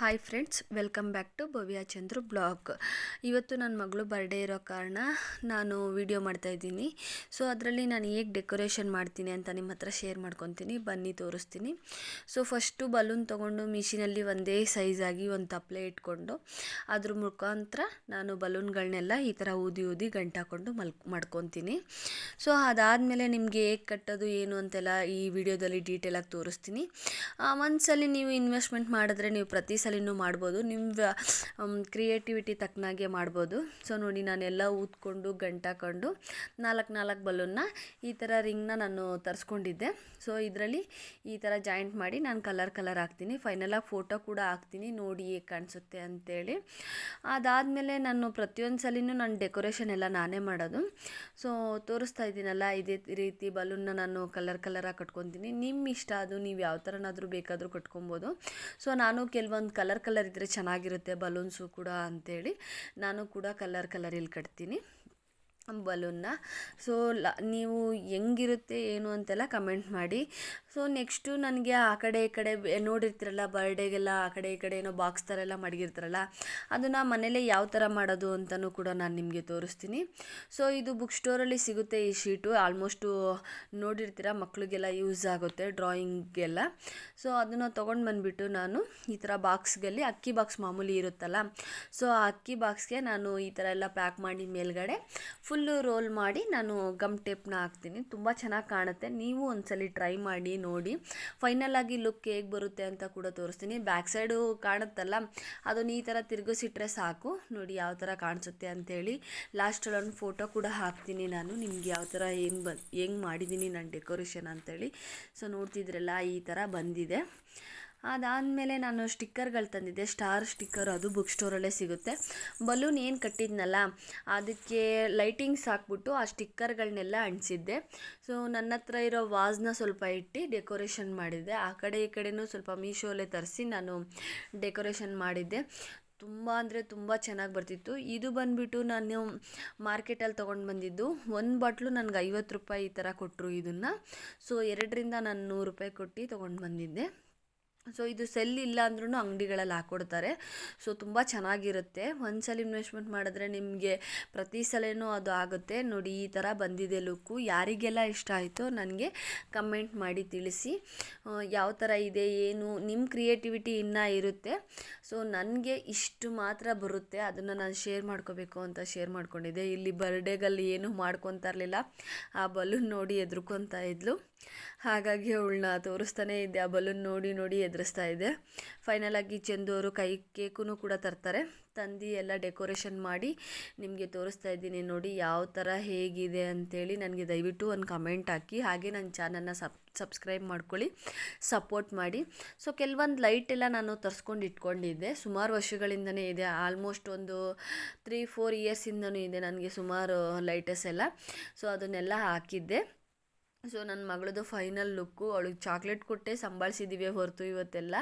Hi friends welcome back to Bhavya Chandru blog ಇವತ್ತು ನನ್ನ ಮಗಳು ಬರ್ಡೇ ಇರೋ ಕಾರಣ ನಾನು ವಿಡಿಯೋ ಮಾಡ್ತಾಯಿದ್ದೀನಿ ಸೊ ಅದರಲ್ಲಿ ನಾನು ಹೇಗೆ ಡೆಕೋರೇಷನ್ ಮಾಡ್ತೀನಿ ಅಂತ ನಿಮ್ಮ ಹತ್ರ ಶೇರ್ ಮಾಡ್ಕೊತೀನಿ. ಬನ್ನಿ, ತೋರಿಸ್ತೀನಿ. ಸೊ ಫಸ್ಟು ಬಲೂನ್ ತೊಗೊಂಡು ಮಿಷಿನಲ್ಲಿ ಒಂದೇ ಸೈಜಾಗಿ ಒಂದು ತಪ್ಪಲೆ ಇಟ್ಕೊಂಡು, ಅದ್ರ ಮುಖಾಂತರ ನಾನು ಬಲೂನ್ಗಳನ್ನೆಲ್ಲ ಈ ಥರ ಊದಿ ಊದಿ ಗಂಟಾಕೊಂಡು ಮಲ್, ಮಾಡ್ಕೊತೀನಿ. ಸೊ ಅದಾದಮೇಲೆ ನಿಮಗೆ ಹೇಗೆ ಕಟ್ಟೋದು, ಏನು ಅಂತೆಲ್ಲ ಈ ವಿಡಿಯೋದಲ್ಲಿ ಡೀಟೇಲಾಗಿ ತೋರಿಸ್ತೀನಿ. ಒಂದ್ಸಲಿ ನೀವು ಇನ್ವೆಸ್ಟ್ಮೆಂಟ್ ಮಾಡಿದ್ರೆ ನೀವು ಪ್ರತಿ ಸಲಿನೂ ಮಾಡ್ಬೋದು ನಿಮ್ಮ ಕ್ರಿಯೇಟಿವಿಟಿ ತಕ್ಕನಾಗೆ ಮಾಡ್ಬೋದು. ಸೊ ನೋಡಿ ನಾನೆಲ್ಲ ಊದ್ಕೊಂಡು ಗಂಟಾಕೊಂಡು ನಾಲ್ಕು ನಾಲ್ಕು ಬಲೂನ್ನ ಈ ಥರ ರಿಂಗ್ನ ನಾನು ತರಿಸ್ಕೊಂಡಿದ್ದೆ. ಸೊ ಇದರಲ್ಲಿ ಈ ಥರ ಜಾಯಿಂಟ್ ಮಾಡಿ ನಾನು ಕಲರ್ ಕಲರ್ ಹಾಕ್ತೀನಿ. ಫೈನಲಾಗಿ ಫೋಟೋ ಕೂಡ ಹಾಕ್ತೀನಿ. ನೋಡಿ ಹೇಗೆ ಕಾಣಿಸುತ್ತೆ ಅಂತೇಳಿ. ಅದಾದಮೇಲೆ ನಾನು ಪ್ರತಿಯೊಂದು ಸಲಿನೂ ನಾನು ಡೆಕೋರೇಷನ್ ಎಲ್ಲ ನಾನೇ ಮಾಡೋದು. ಸೊ ತೋರಿಸ್ತಾ ಇದ್ದೀನಲ್ಲ, ಇದೇ ರೀತಿ ಬಲೂನ್ನ ನಾನು ಕಲರ್ ಕಲರಾಗಿ ಕಟ್ಕೊತೀನಿ. ನಿಮ್ಮ ಇಷ್ಟ, ಅದು ನೀವು ಯಾವ ಥರನಾದರೂ ಬೇಕಾದರೂ ಕಟ್ಕೊಬೋದು. ಸೊ ನಾನು ಕೆಲವೊಂದು ಕಲರ್ ಕಲರ್ ಇದ್ದರೆ ಚೆನ್ನಾಗಿರುತ್ತೆ ಬಲೂನ್ಸು ಕೂಡ ಅಂಥೇಳಿ ನಾನು ಕೂಡ ಕಲರ್ ಕಲರಲ್ಲಿ ಕಟ್ತೀನಿ. ಬಲೂನ್ನ. ಸೊ ಲ, ನೀವು ಹೆಂಗಿರುತ್ತೆ, ಏನು ಅಂತೆಲ್ಲ ಕಮೆಂಟ್ ಮಾಡಿ. ಸೊ ನೆಕ್ಸ್ಟು ನನಗೆ ಆ ಕಡೆ ಈ ಕಡೆ ನೋಡಿರ್ತೀರಲ್ಲ, ಬರ್ಡೇಗೆಲ್ಲ ಆ ಕಡೆ ಈ ಕಡೆ ಏನೋ ಬಾಕ್ಸ್ ಥರ ಎಲ್ಲ ಮಡಗಿರ್ತಾರಲ್ಲ, ಅದನ್ನು ಮನೇಲೇ ಯಾವ ಥರ ಮಾಡೋದು ಅಂತಲೂ ಕೂಡ ನಾನು ನಿಮಗೆ ತೋರಿಸ್ತೀನಿ. ಸೊ ಇದು ಬುಕ್ ಸ್ಟೋರಲ್ಲಿ ಸಿಗುತ್ತೆ ಈ ಶೀಟು. ಆಲ್ಮೋಸ್ಟು ನೋಡಿರ್ತೀರ ಮಕ್ಕಳಿಗೆಲ್ಲ ಯೂಸ್ ಆಗುತ್ತೆ ಡ್ರಾಯಿಂಗ್ಗೆಲ್ಲ ಸೊ ಅದನ್ನು ತೊಗೊಂಡು ಬಂದುಬಿಟ್ಟು ನಾನು ಈ ಥರ ಬಾಕ್ಸ್ಗಲ್ಲಿ ಅಕ್ಕಿ ಬಾಕ್ಸ್ ಮಾಮೂಲಿ ಇರುತ್ತಲ್ಲ ಸೊ ಆ ಅಕ್ಕಿ ಬಾಕ್ಸ್ಗೆ ನಾನು ಈ ಥರ ಎಲ್ಲ ಪ್ಯಾಕ್ ಮಾಡಿ ಮೇಲ್ಗಡೆ. ಫುಲ್ಲು ರೋಲ್ ಮಾಡಿ ನಾನು ಗಮ್ ಟೇಪ್ನ ಹಾಕ್ತೀನಿ. ತುಂಬ ಚೆನ್ನಾಗಿ ಕಾಣುತ್ತೆ. ನೀವು ಒಂದ್ಸಲಿ ಟ್ರೈ ಮಾಡಿ, ನೋಡಿ. ಫೈನಲ್ ಆಗಿ ಲುಕ್ ಹೇಗೆ ಬರುತ್ತೆ ಅಂತ ಕೂಡ ತೋರಿಸ್ತೀನಿ. ಬ್ಯಾಕ್ ಸೈಡು ಕಾಣುತ್ತಲ್ಲ, ಅದನ್ನು ಈ ಥರ ತಿರುಗಿಸಿಟ್ರೆ ಸಾಕು. ನೋಡಿ ಯಾವ ಥರ ಕಾಣಿಸುತ್ತೆ ಅಂಥೇಳಿ ಲಾಸ್ಟಲ್ಲಿ ಒಂದು ಫೋಟೋ ಕೂಡ ಹಾಕ್ತೀನಿ ನಾನು. ನಿಮ್ಗೆ ಯಾವ ಥರ ಹೆಂಗೆ ಬನ್ ಹೆಂಗೆ ಮಾಡಿದ್ದೀನಿ ನಾನು ಡೆಕೋರೇಷನ್ ಅಂತೇಳಿ. ಸೊ, ನೋಡ್ತಿದ್ರಲ್ಲ, ಈ ಥರ ಬಂದಿದೆ. ಅದಾದಮೇಲೆ ನಾನು ಸ್ಟಿಕ್ಕರ್ಗಳು ತಂದಿದ್ದೆ. ಸ್ಟಾರ್ ಸ್ಟಿಕ್ಕರ್ ಅದು ಬುಕ್ ಸ್ಟೋರಲ್ಲೇ ಸಿಗುತ್ತೆ. ಬಲೂನ್ ಏನು ಕಟ್ಟಿದ್ನಲ್ಲ, ಅದಕ್ಕೆ ಲೈಟಿಂಗ್ಸ್ ಹಾಕ್ಬಿಟ್ಟು ಆ ಸ್ಟಿಕ್ಕರ್ಗಳನ್ನೆಲ್ಲ ಅಂಟಿಸಿದ್ದೆ. ಸೊ, ನನ್ನ ಹತ್ರ ಇರೋ ವಾಸ್ನ ಸ್ವಲ್ಪ ಇಟ್ಟು ಡೆಕೋರೇಷನ್ ಮಾಡಿದ್ದೆ. ಆ ಕಡೆ ಈ ಕಡೆನೂ ಸ್ವಲ್ಪ ಮೀಶೋಲ್ಲೇ ತರಿಸಿ ನಾನು ಡೆಕೋರೇಷನ್ ಮಾಡಿದ್ದೆ. ತುಂಬ ಅಂದರೆ ತುಂಬ ಚೆನ್ನಾಗಿ ಬರ್ತಿತ್ತು. ಇದು ಬಂದುಬಿಟ್ಟು ನಾನು ಮಾರ್ಕೆಟಲ್ಲಿ ತೊಗೊಂಡು ಬಂದಿದ್ದು. ಒಂದು ಬಾಟ್ಲು ನನಗೆ ಐವತ್ತು ರೂಪಾಯಿ ಈ ಥರ ಕೊಟ್ಟರು ಇದನ್ನು. ಸೊ, ಎರಡರಿಂದ ನಾನು ನೂರು ರೂಪಾಯಿ ಕೊಟ್ಟು ತೊಗೊಂಡು ಬಂದಿದ್ದೆ. ಸೊ ಇದು ಸೆಲ್ ಇಲ್ಲ ಅಂದ್ರೂ ಅಂಗಡಿಗಳಲ್ಲಿ ಹಾಕ್ಕೊಡ್ತಾರೆ ಸೊ ತುಂಬ ಚೆನ್ನಾಗಿರುತ್ತೆ. ಒಂದು ಸಲ ಇನ್ವೆಸ್ಟ್ಮೆಂಟ್ ಮಾಡಿದ್ರೆ ನಿಮಗೆ ಪ್ರತಿ ಸಲವೂ ಅದು ಆಗುತ್ತೆ. ನೋಡಿ, ಈ ಥರ ಬಂದಿದೆ ಲುಕ್ಕು ಯಾರಿಗೆಲ್ಲ ಇಷ್ಟ ಆಯಿತು ನನಗೆ ಕಮೆಂಟ್ ಮಾಡಿ ತಿಳಿಸಿ. ಯಾವ ಥರ ಇದೆ, ಏನು ನಿಮ್ಮ ಕ್ರಿಯೇಟಿವಿಟಿ ಇನ್ನೂ ಇರುತ್ತೆ. ಸೊ ನನಗೆ ಇಷ್ಟು ಮಾತ್ರ ಬರುತ್ತೆ. ಅದನ್ನು ನಾನು ಶೇರ್ ಮಾಡ್ಕೋಬೇಕು ಅಂತ ಶೇರ್ ಮಾಡ್ಕೊಂಡಿದ್ದೆ. ಇಲ್ಲಿ ಬರ್ಡೇಗಲ್ಲಿ ಏನೂ ಮಾಡ್ಕೊತಾ ಇರಲಿಲ್ಲ ಆ ಬಲೂನ್ ನೋಡಿ ಎದ್ರುಕೊತಾ ಇದ್ಲು. ಹಾಗಾಗಿ ಅವಳನ್ನ ತೋರಿಸ್ತಾನೇ ಇದ್ದೆ ಆ ಬಲೂನ್ ನೋಡಿ ನೋಡಿ ಎದುರಿಸ್ತಾ ಇದ್ದೆ ಫೈನಲಾಗಿ ಚಂದು ಅವರು ಕೈ ಕೇಕೂ ಕೂಡ ತರ್ತಾರೆ. ತಂದು ಎಲ್ಲ ಡೆಕೋರೇಷನ್ ಮಾಡಿ ನಿಮಗೆ ತೋರಿಸ್ತಾ ಇದ್ದೀನಿ ನೋಡಿ ಯಾವ ಥರ ಹೇಗಿದೆ ಅಂಥೇಳಿ ನನಗೆ ದಯವಿಟ್ಟು ಒಂದು ಕಮೆಂಟ್ ಹಾಕಿ. ಹಾಗೆ ನನ್ನ ಚಾನಲ್ನ ಸಬ್ ಸಬ್ಸ್ಕ್ರೈಬ್ ಮಾಡ್ಕೊಳ್ಳಿ ಸಪೋರ್ಟ್ ಮಾಡಿ. ಸೊ ಕೆಲವೊಂದು ಲೈಟ್ ಎಲ್ಲ ನಾನು ತರಿಸ್ಕೊಂಡು ಇಟ್ಕೊಂಡಿದ್ದೆ. ಸುಮಾರು ವರ್ಷಗಳಿಂದನೇ ಇದೆ. ಆಲ್ಮೋಸ್ಟ್ ಒಂದು ತ್ರೀ ಫೋರ್ ಇಯರ್ಸಿಂದನೂ ಇದೆ ನನಗೆ ಸುಮಾರು ಲೈಟಸ್ ಎಲ್ಲ. ಸೊ ಅದನ್ನೆಲ್ಲ ಹಾಕಿದ್ದೆ. ಸೊ ನನ್ನ ಮಗಳದು ಫೈನಲ್ ಲುಕ್ಕು ಅವಳಿಗೆ ಚಾಕ್ಲೇಟ್ ಕೊಟ್ಟೆ ಸಂಭಾಳಿಸಿದ್ದೀವಿ ಹೊರತು ಇವತ್ತೆಲ್ಲ.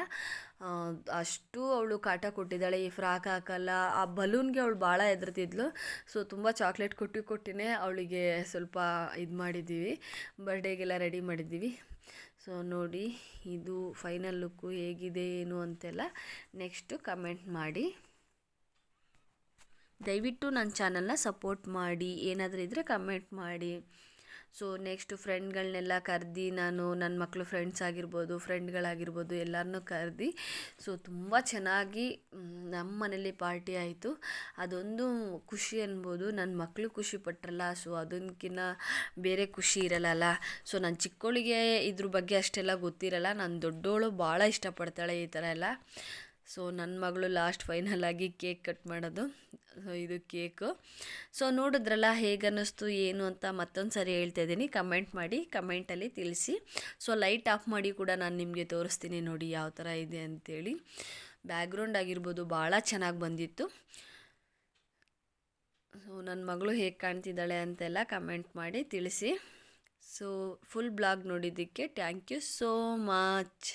ಅಷ್ಟು ಅವಳು ಕಾಟ ಕೊಟ್ಟಿದ್ದಾಳೆ, ಈ ಫ್ರಾಕ್ ಹಾಕಲ್ಲ, ಆ ಬಲೂನ್ಗೆ ಅವಳು ಭಾಳ ಹೆದರ್ತಿದ್ಲು. ಸೊ ತುಂಬ ಚಾಕ್ಲೇಟ್ ಕೊಟ್ಟು ಕೊಟ್ಟಿನೇ ಅವಳಿಗೆ ಸ್ವಲ್ಪ ಇದು ಮಾಡಿದ್ದೀವಿ ಬರ್ಡೇಗೆಲ್ಲ ರೆಡಿ ಮಾಡಿದ್ದೀವಿ. ಸೊ ನೋಡಿ, ಇದು ಫೈನಲ್ ಲುಕ್ಕು ಹೇಗಿದೆ, ಏನು ಅಂತೆಲ್ಲ ನೆಕ್ಸ್ಟು ಕಮೆಂಟ್ ಮಾಡಿ. ದಯವಿಟ್ಟು ನನ್ನ ಚಾನಲ್ನ ಸಪೋರ್ಟ್ ಮಾಡಿ, ಏನಾದರೂ ಇದ್ದರೆ ಕಮೆಂಟ್ ಮಾಡಿ. ಸೊ ನೆಕ್ಸ್ಟ್ ಫ್ರೆಂಡ್ಗಳನ್ನೆಲ್ಲ ಕರೆದು ನಾನು ನನ್ನ ಮಕ್ಕಳು ಫ್ರೆಂಡ್ಸ್ ಆಗಿರ್ಬೋದು ಫ್ರೆಂಡ್ಗಳಾಗಿರ್ಬೋದು ಎಲ್ಲರನ್ನೂ ಕರೆದು. ಸೊ ತುಂಬ ಚೆನ್ನಾಗಿ ನಮ್ಮ ಮನೇಲಿ ಪಾರ್ಟಿ ಆಯಿತು. ಅದೊಂದು ಖುಷಿ ಅನ್ಬೋದು. ನನ್ನ ಮಕ್ಕಳು ಖುಷಿ ಪಟ್ರಲ್ಲ ಸೊ ಅದಕ್ಕಿಂತ ಬೇರೆ ಖುಷಿ ಇರಲ್ಲ ಸೊ ನನ್ನ ಚಿಕ್ಕವಳಿಗೆ ಇದ್ರ ಬಗ್ಗೆ ಅಷ್ಟೆಲ್ಲ ಗೊತ್ತಿರಲ್ಲ. ನನ್ನ ದೊಡ್ಡವಳು ಭಾಳ ಇಷ್ಟಪಡ್ತಾಳೆ ಈ ಥರ ಎಲ್ಲ. ಸೊ ನನ್ನ ಮಗಳು ಲಾಸ್ಟ್ ಫೈನಲ್ ಆಗಿ ಕೇಕ್ ಕಟ್ ಮಾಡೋದು. ಇದು ಕೇಕು. ಸೊ ನೋಡಿದ್ರಲ್ಲ ಹೇಗನ್ನಿಸ್ತು, ಏನು ಅಂತ ಮತ್ತೊಂದು ಸರಿ ಹೇಳ್ತಾ ಇದ್ದೀನಿ. ಕಮೆಂಟ್ ಮಾಡಿ ಕಮೆಂಟಲ್ಲಿ ತಿಳಿಸಿ. ಸೊ ಲೈಟ್ ಆಫ್ ಮಾಡಿ ಕೂಡ ನಾನು ನಿಮಗೆ ತೋರಿಸ್ತೀನಿ ನೋಡಿ ಯಾವ ಥರ ಇದೆ ಅಂಥೇಳಿ ಬ್ಯಾಕ್ಗ್ರೌಂಡ್ ಆಗಿರ್ಬೋದು ಭಾಳ ಚೆನ್ನಾಗಿ ಬಂದಿತ್ತು. ಸೊ ನನ್ನ ಮಗಳು ಹೇಗೆ ಕಾಣ್ತಿದ್ದಾಳೆ ಅಂತೆಲ್ಲ ಕಮೆಂಟ್ ಮಾಡಿ ತಿಳಿಸಿ. ಸೊ ಫುಲ್ ಬ್ಲಾಗ್ ನೋಡಿದ್ದಕ್ಕೆ ಥ್ಯಾಂಕ್ ಯು ಸೋ ಮಚ್